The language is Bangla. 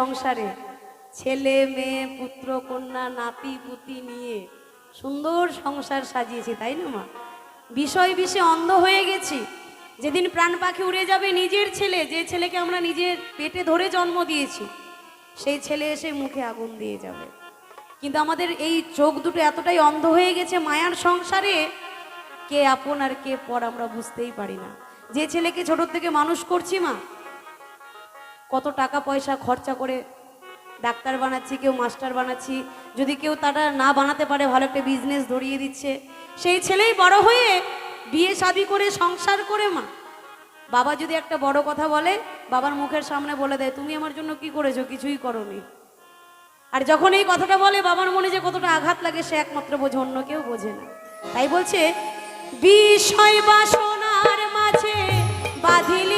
সংসারে। ছেলে, মেয়ে, পুত্র, কন্যা, নাতি, পুতি নিয়ে সুন্দর সংসার সাজিয়েছি, তাই না মা? বিষয় বিষে অন্ধ হয়ে গেছি। যেদিন প্রাণ পাখি উড়ে যাবে নিজের ছেলে, যে ছেলেকে আমরা নিজের পেটে ধরে জন্ম দিয়েছি, সেই ছেলে এসে মুখে আগুন দিয়ে যাবে। কিন্তু আমাদের এই চোখ দুটো এতটাই অন্ধ হয়ে গেছে মায়ার সংসারে, কে আপন আর কে পর আমরা বুঝতেই পারি না। যে ছেলেকে ছোট থেকে মানুষ করছি মা কত টাকা পয়সা খরচা করে ডাক্তার বানাচ্ছি, কেউ মাস্টার বানাচ্ছি, যদি কেউ তারা না বানাতে পারে, ভালো একটা বিজনেস ধরিয়ে দিচ্ছে। সেই ছেলেই বড় হয়ে বিয়ে শাদি করে, সংসার করে মা। বাবা যদি একটা বড় কথা বলে, বাবার মুখের সামনে বলে দেয়, তুমি আমার জন্য কি করেছ? কিছুই করনি। আর যখন এই কথাটা বলে, বাবার মনে যে কতটা আঘাত লাগে, সে একমাত্র বোঝে, অন্য কেউ বোঝে না। তাই বলছে, বিষয় বাসনার মাঝে বাঁধিল